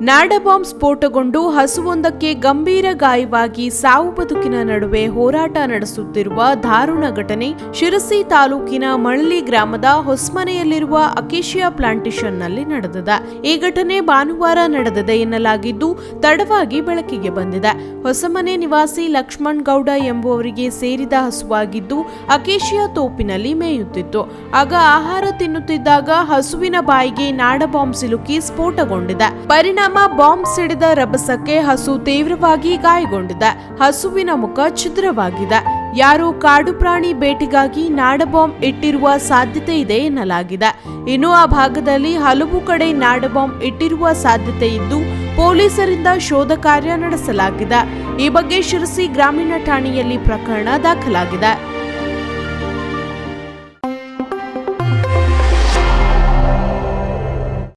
ನಾಡಬಾಂಬ್ ಸ್ಫೋಟಗೊಂಡು ಹಸುವೊಂದಕ್ಕೆ ಗಂಭೀರ ಗಾಯವಾಗಿ ಸಾವು ಬದುಕಿನ ನಡುವೆ ಹೋರಾಟ ನಡೆಸುತ್ತಿರುವ ದಾರುಣ ಘಟನೆ ಶಿರಸಿ ತಾಲೂಕಿನ ಮಳಲಿ ಗ್ರಾಮದ ಹೊಸ್ಮನೆಯಲ್ಲಿರುವ ಅಕೇಶಿಯಾ ಪ್ಲಾಂಟೇಶನ್ನಲ್ಲಿ ನಡೆದಿದೆ. ಈ ಘಟನೆ ಭಾನುವಾರ ನಡೆದಿದೆ ಎನ್ನಲಾಗಿದ್ದು, ತಡವಾಗಿ ಬೆಳಕಿಗೆ ಬಂದಿದೆ. ಹೊಸಮನೆ ನಿವಾಸಿ ಲಕ್ಷ್ಮಣ್ ಗೌಡ ಎಂಬುವರಿಗೆ ಸೇರಿದ ಹಸುವಾಗಿದ್ದು, ಅಕೇಶಿಯಾ ತೋಪಿನಲ್ಲಿ ಮೇಯುತ್ತಿತ್ತು. ಆಗ ಆಹಾರ ತಿನ್ನುತ್ತಿದ್ದಾಗ ಹಸುವಿನ ಬಾಯಿಗೆ ನಾಡಬಾಂಬ್ ಸಿಲುಕಿ ಸ್ಫೋಟಗೊಂಡಿದೆ. ಪರಿಣಾಮ ಬಾಂಬ್ ಸಿಡಿದ ರಭಸಕ್ಕೆ ಹಸು ತೀವ್ರವಾಗಿ ಗಾಯಗೊಂಡಿದೆ. ಹಸುವಿನ ಮುಖ ಛಿದ್ರವಾಗಿದೆ. ಯಾರು ಕಾಡು ಪ್ರಾಣಿ ಬೇಟೆಗಾಗಿ ನಾಡಬಾಂಬ್ ಇಟ್ಟಿರುವ ಸಾಧ್ಯತೆ ಇದೆ ಎನ್ನಲಾಗಿದೆ. ಇನ್ನು ಆ ಭಾಗದಲ್ಲಿ ಹಲವು ಕಡೆ ನಾಡ ಬಾಂಬ್ ಇಟ್ಟಿರುವ ಸಾಧ್ಯತೆ ಇದ್ದು ಪೊಲೀಸರಿಂದ ಶೋಧ ಕಾರ್ಯ ನಡೆಸಲಾಗಿದೆ. ಈ ಬಗ್ಗೆ ಶಿರಸಿ ಗ್ರಾಮೀಣ ಠಾಣೆಯಲ್ಲಿ ಪ್ರಕರಣ ದಾಖಲಾಗಿದೆ.